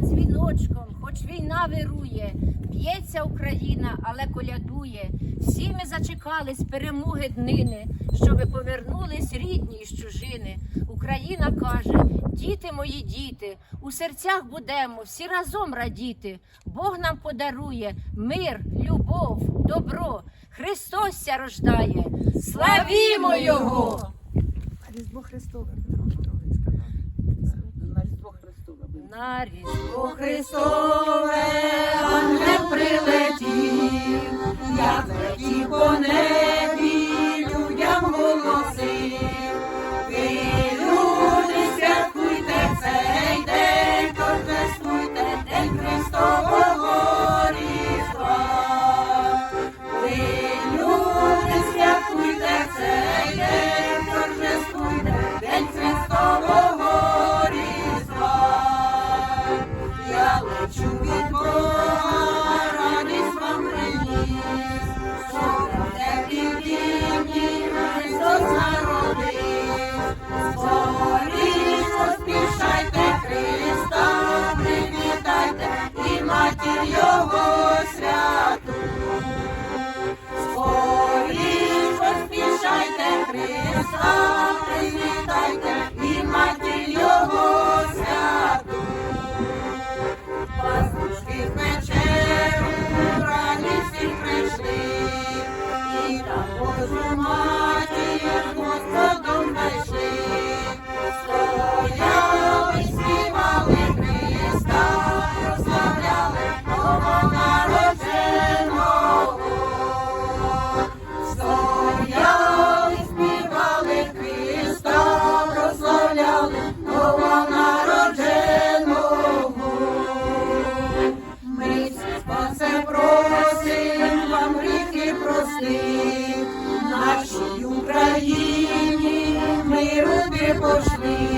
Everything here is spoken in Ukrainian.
дзвіночком, хоч війна вирує, б'ється Україна, але колядує. Всі ми зачекались перемоги днини, щоби повернулись рідні з чужини. Україна каже: діти мої діти, у серцях будемо всі разом радіти. Бог нам подарує мир, любов, добро. Христос ся рождає. Славімо Його! Різдво Христове, Петро Петрович сказав. На Різдво Христове. На Різдво Христове, ангел прилетів, Його святу. Скоріш поспішайте Христа, гріхи нашій Україні ми руби пошли.